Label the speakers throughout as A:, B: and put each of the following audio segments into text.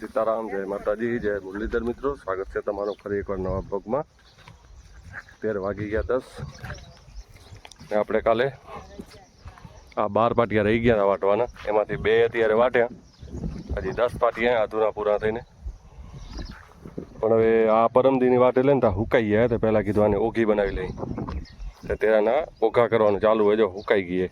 A: જય માતાજી, જય મુરલીધર મિત્રો. સ્વાગત છે તમારો ફરી એકવાર નવા ભોગમાં તેર વાગી ગયા દસ. ને આપણે કાલે આ બાર પાટિયા રહી ગયા વાટવાના. એમાંથી બે અત્યારે વાટ્યા. હજી દસ પાટિયા અધૂરા પૂરા થઈને. પણ હવે આ પરમદીની વાટે લઈને ત્યાં હુકાઈ ગયા તો પહેલાં કીધું આને ઓઘી બનાવી લઈ. તેના ઓઘા કરવાનું ચાલુ હોય જો હુકાઈ ગઈ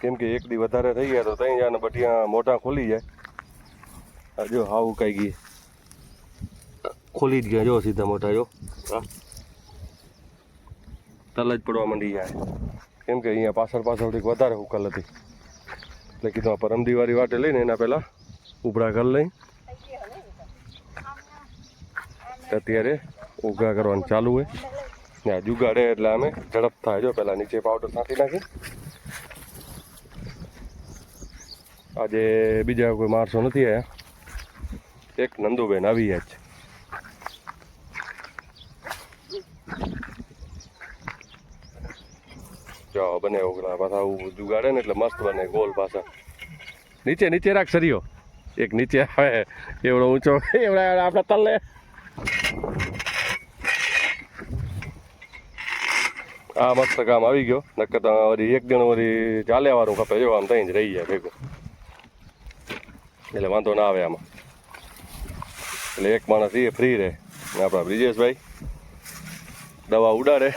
A: કેમ કે એક દી વધારે થઈ ગયા તો ત્યાં જાય બટિયા મોટા ખોલી જાય. જો હાવ ઉકાઈ ગઈ ખોલી જ ગયા જો સીધા મોટા જો. તલ જ પડવા માંડી જાય. કેમ કે અહીંયા પાછળ પાછળ થોડીક વધારે ઉકલ હતી. એટલે કીધું આ પરમદીવાળી વાટે લઈને એના પહેલાં ઉભરા કરી લઈ. અત્યારે ઉઘા કરવાનું ચાલુ હોય. આ જુગાડે એટલે અમે ઝડપ થાય જો પહેલાં નીચે પાવડર નાખી નાખી આજે બીજા કોઈ માણસો નથી આવ્યા એક નંદુબેન આવી ગયા છે. જો, બને ઓગળા પાછા આવું જુગાડે ને એટલે મસ્ત બને ગોલ પાછા. નીચે નીચે રાખ સરિયો એક નીચે આવે, એવડો ઊંચો. એવડા આપણા તલ્લે આ મસ્ત કામ આવી ગયો. નક્કર વળી એક જણ વળી ચાલ્યા વાળું કપે જો, આમ ત્યાં જ રહી જાય ભેગું. એટલે વાંધો ના આવે આમાં. એટલે એક માણસ એ ફ્રી રહે. ને આપણા બ્રિજેશભાઈ દવા ઉડાડે.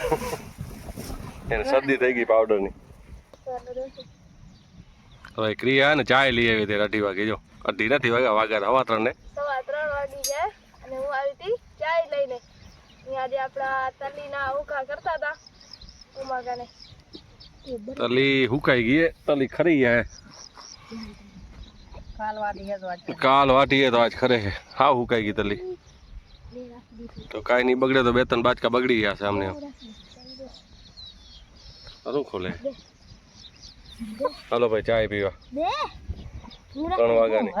A: એને શરદી થઈ ગઈ પાવડરની હવે ક્રિયા ને ચાય લઈ આવી હતી અઢી વાગે. જો અઢી નથી વાગ્યા વાગ્યા હવા ત્રણ ને.
B: સવા ત્રણ વાગી જાય અને હું આવી હતી ચાય લઈને. આજે આપણા તલીના ઉખા કરતા હતા ઉમાગાને
A: તલી હુકાઈ ગઈ તલી ખરી હે. કાલ વાટી તો આજ ખરે. હે હા. હુકાઈ ગઈ તલી. તો કાંઈ નહીં બગડે તો બે ત્રણ બાચકા બગડી ગયા છે અમને શું ખોલે? હાલો ભાઈ ચાય પીવા. ત્રણ વાગ્યાની.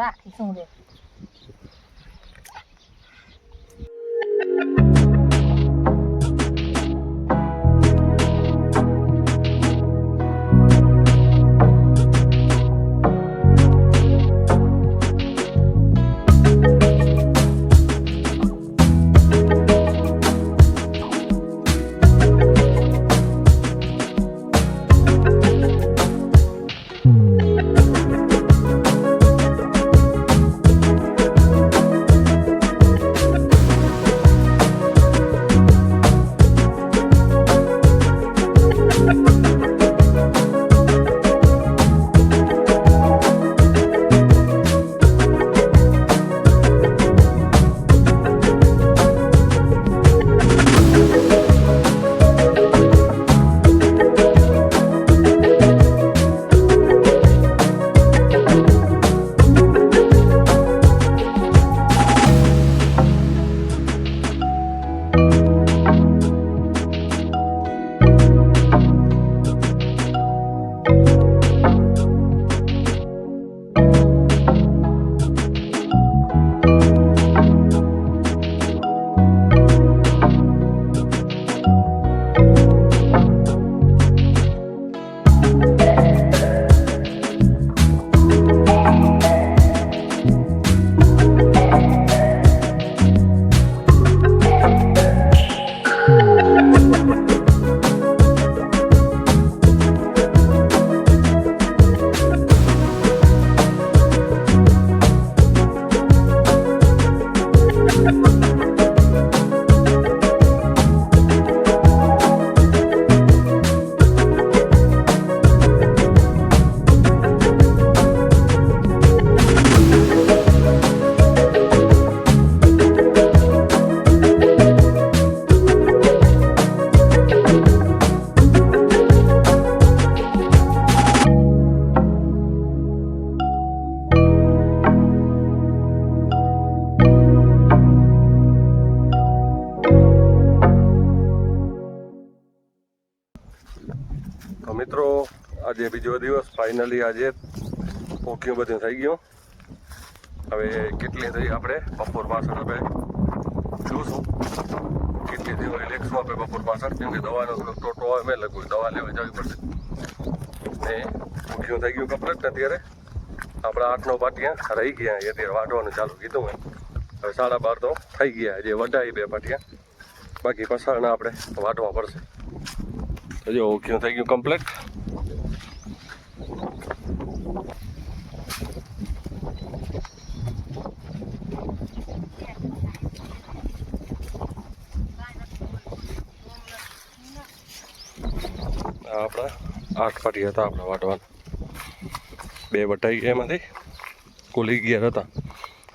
A: આજે બીજો દિવસ ફાઇનલી આજે પોક્યું બધું થઈ ગયું. હવે કેટલી થઈ આપણે? બપોર પાછળ આપણે જોશું. કેટલી થઈ હોય લેખશું આપણે બપોર પાછળ? કેમ કે દવાનો થોડો ટોટો હોય મેં લખ્યું દવા લેવા જવી પડશે. ને પોક્યું થઈ ગયું ને અત્યારે. આપણે આઠ નવ પાટિયા રહી ગયા અત્યારે વાટવાનું ચાલુ કીધું મેં. હવે સાડા બાર તો થઈ ગયા જે વઢાઈ બે પાટિયા. બાકી પસારના આપણે વાટવા પડશે. હજી જો ઓકે થઈ ગયું કમ્પ્લીટ આપણા આઠ પાટી હતા, આપણા વાટવાના. બે વટાઈ ગયા એમાંથી. કુલ અગિયાર હતા.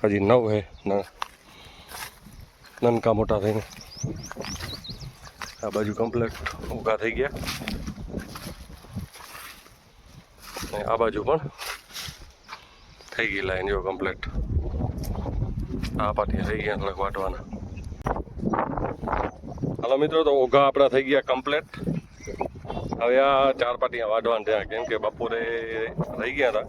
A: હજી નવ હે નનકા મોટા થઈને. આ બાજુ કમ્પ્લેટ ઊભા થઈ ગયા. ને આ બાજુ પણ થઈ ગઈ લાઈન કમ્પ્લેટ આ પાટી થઈ ગયા થોડાક વાટવાના. હાલો મિત્રો, તો ઓઘા આપણા થઈ ગયા કમ્પ્લેટ હવે આ ચાર પાટીਆਂ વાઢવાન થયા કેમ કે બપોરે રહી ગયા હતા.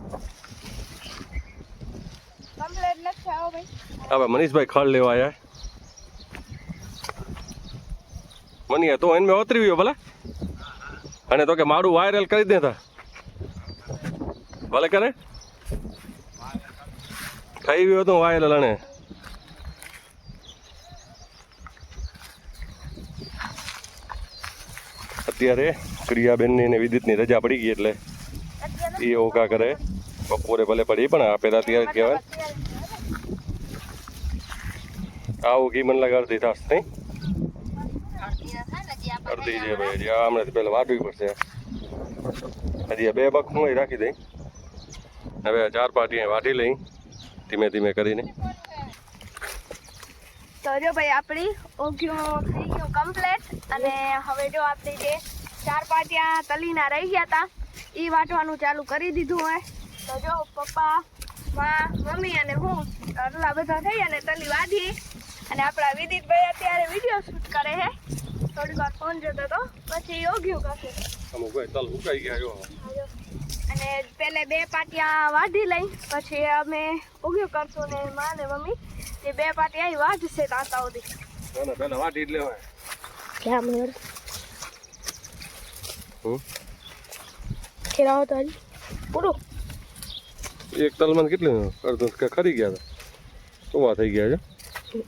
A: હવે મનીષભાઈ ખડ લેવા આવ્યા મનીયા તો એને મેં ઓતરી ગયો ભલે. અને તો કે મારું વાયરલ કરી દેતા ભલે કરે. થઈ ગયો તો વાયરલ અને. અત્યારે ક્રિયાબેનની ને વિદ્યુતની રજા પડી ગઈ એટલે એ ઓકા કરે. બપોરે ભલે પડી પણ આ પેલા ત્યારે કહેવાય. આવું ઘી મને લગાડ થાસ નહીં. અડધી છે ભાઈ, હજી હમણાં પહેલાં વાટવી પડશે. હજી બે બક હું રાખી દઈ. હવે ચાર પાટી વાટી લઈ ધીમે ધીમે કરીને.
B: તો જો ભાઈ આપણી ઓગ્યું થઈ ગયું કમ્પ્લેટ અને હવે જો આપણી જે ચાર પાટિયા તલીના રહી ગયા હતા એ વાટવાનું ચાલુ કરી દીધું હોય. તો જો પપ્પા માં મમ્મી અને હું આટલા બધા થઈ અને તલી વાઢી અને આપણા વિદિતભાઈ અત્યારે વીડિયો શૂટ કરે છે થોડીક વાર ફોન જોતો તો પછી યોગ્યું કરશે.
A: અમુક ઉકાઈ ગયા
B: અને પેલે બે પાટિયા વાઢી લઈ પછી અમે ઉગ્યું કરશું ને માં ને મમ્મી. એ બે પાટિયા અહીં છે તાતા સુધી
A: ના ના વાટ વાટી જ લેવાય.
B: ક્યાં મને
A: હમ
B: ખેરાવો તો હજી. પૂરું.
A: એક તલમાં કેટલું અડધો કે ખરી ગયા હતા સુવા થઈ ગયા છે.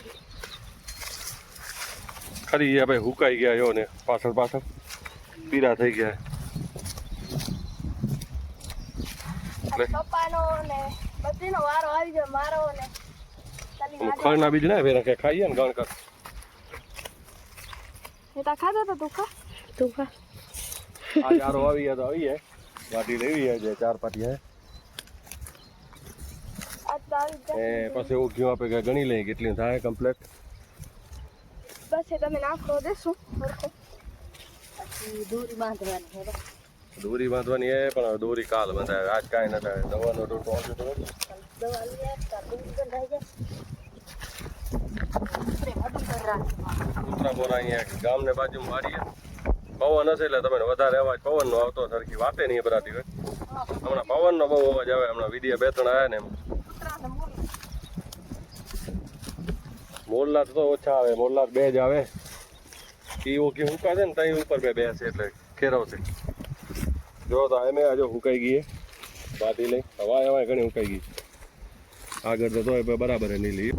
A: ખરી ગયા ભાઈ હુકાઈ ગયા જો ને પાછળ પાછળ. પીરા થઈ ગયા. એટલે
B: પપ્પાનો ને બધીનો વારો આવી ગયો મારો ને.
A: ખરના બીજ ના ફેરા કે ખાઈએ ને ગણ કર
B: એ તો ખાધો તો તું ખા તું ખા
A: આ ચારો આવી ગયા તો આવીએ વાટી લેવી છે જે ચાર
B: પાટીએ
A: એ. પછી એવું કયું આપણે કે ગણી લઈએ કેટલી થાય કમ્પ્લેટ
B: બસ એ તમે નાખો દેશું હરખું.
A: દોરી બાંધવાની એ પણ દોરી કાલ બંધાય આજ કાંઈ ન થાય દવાનો ડોટો આવશે તો બોરા અહીંયા ગામને બાજુ મારીએ. પવન હશે એટલે તમને વધારે અવાજ પવનનો આવતો સરખી વાતે નહીં બરાતી હોય. હમણાં પવનનો બહુ અવાજ આવે, હમણાં વીડિયો બે ત્રણ આવ્યા ને એમ. મોરલાત તો ઓછા આવે મોરલાત બે જ આવે. એ ઓકે હુકા છે ને ત્યાં ઉપર બે બેસે એટલે ખેરવશે જો તો એમે આજો હુકાઈ ગઈ છે. બાટી લઈ, હવાય હવાય ઘણી હુકાઈ ગઈ આગળ તો બરાબર હે નહીં લઈ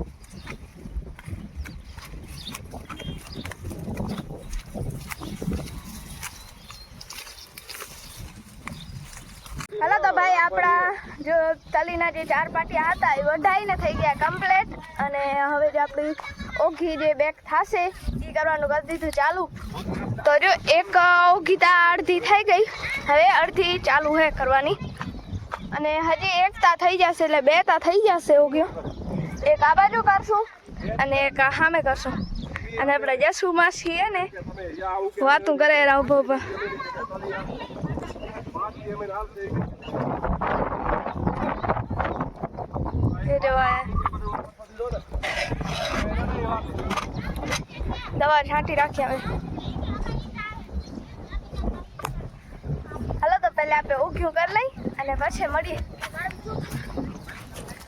B: હાલો તો ભાઈ આપણા જો તલીના જે ચાર પાટિયા હતા એ વઢાઈને થઈ ગયા કમ્પ્લેટ અને હવે જે આપણી ઓઘી જે બેક થશે, એ કરવાનું કરી દીધું ચાલુ. તો જો એક ઓઘી તા અડધી થઈ ગઈ. હવે અડધી ચાલુ હે કરવાની. અને હજી એક તા થઈ જશે એટલે બે તા થઈ જશે ઓગ્યો એક આ બાજુ કરશું અને એક સામે કરશું. અને આપણે જસુમાં છીએ ને, વાતું કરે રાવ ઊભા એ દવા છાંટી રાખી હવે હાલો, તો પહેલા આપણે ઉગ્યું કરી લઈ અને પછી મળીએ.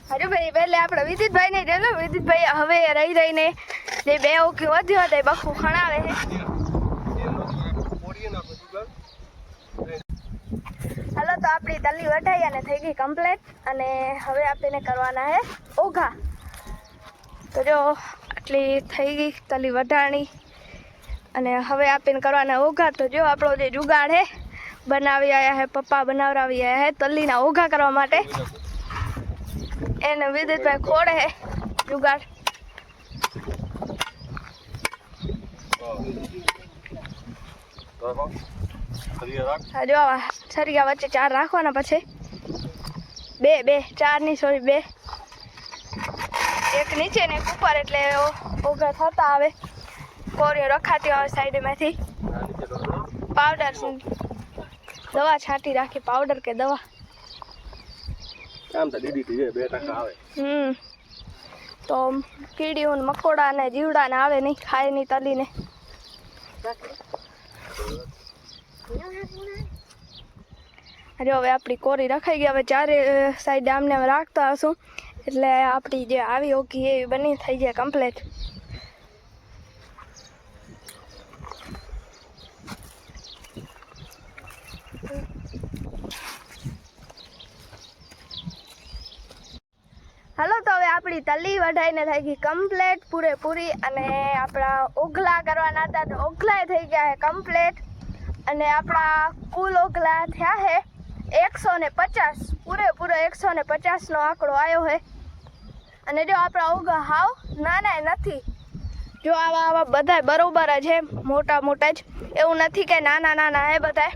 B: હજુ ભાઈ, પહેલે આપણે વિદિતભાઈ ને જોયું વિદિતભાઈ હવે રહી રહીને જે બે ઉગ્યું વધ્યું હતા એ બખું ખણાવે છે. હાલો, તો આપણી તલી વઢાઈ અને થઈ ગઈ કમ્પ્લેટ અને હવે આપણે કરવાના છે ઓઘા તો જો, આટલી થઈ ગઈ તલી વઢાણી. અને હવે આપીને કરવાના ઓઘા તો જો આપણો જે જુગાડ હે, બનાવી આવ્યા હે, પપ્પા બનાવડાવી આવ્યા હે, તલ્લીના ઓઘા કરવા માટે. એને વિદિતભાઈ ખોડે હે, જુગાડ. જો સરિયા વચ્ચે ચાર રાખવાના પછી. બે બે, ચારની સોરી બે. એક નીચે ને એક ઉપર એટલે ઓઘા થતા આવે. કોરીઓ રખાતી આવે સાઈડમાંથી પાવડર દવા છાંટી રાખી પાવડર કે દવા?
A: આમ તો ડીડીટી છે બે ટકા આવે.
B: હમ. તો કીડીઓ ને મકોડા ને જીવડા ને આવે નહીં ખાય નહીં તલીને. જો હવે આપણી કોરી રખાઈ ગઈ હવે ચારે સાઈડ આમને રાખતા હશું. એટલે આપણી જે આવી ઓકી એવી બની થઈ જાય કમ્પ્લીટ હાલો તો હવે આપણી તલી વઢાઈને થઈ ગઈ કમ્પ્લેટ પૂરેપૂરી અને આપણા ઓગલા કરવાના હતા તો ઓગલાય થઈ ગયા છે કમ્પ્લેટ અને આપણા કુલ ઓગલા થયા છે એકસો ને પચાસ, પૂરેપૂરો એકસો ને પચાસનો આંકડો આવ્યો છે અને જો આપણા ઓગા હાવ નાના નથી, જો આવા આવા બધા બરોબર જ હે, મોટા મોટા જ. એવું નથી કે નાના નાના હે બધા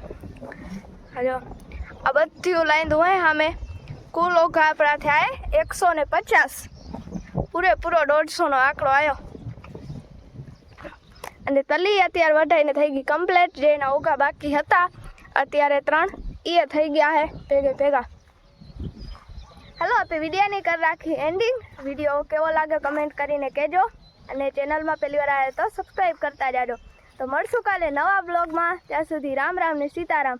B: હજો આ બધું લાઈન હોય સામે. કુલ ઓઘા આપણા થયા એકસો ને પચાસ. પૂરેપૂરો દોઢસોનો આંકડો આવ્યો અને તલી અત્યારે વઢાઈને થઈ ગઈ કમ્પ્લેટ જે એના ઓઘા બાકી હતા, અત્યારે ત્રણ. એ થઈ ગયા હે, ભેગે ભેગા. હાલો આપણે વિડીયોની કરી રાખી એન્ડિંગ વીડિયો કેવો લાગે કમેન્ટ કરીને કહેજો. અને ચેનલમાં પહેલી વાર આવ્યા તો સબસ્ક્રાઈબ કરતા જાજો. તો મળશું કાલે નવા બ્લોગમાં ત્યાં સુધી રામ રામ ને સીતારામ.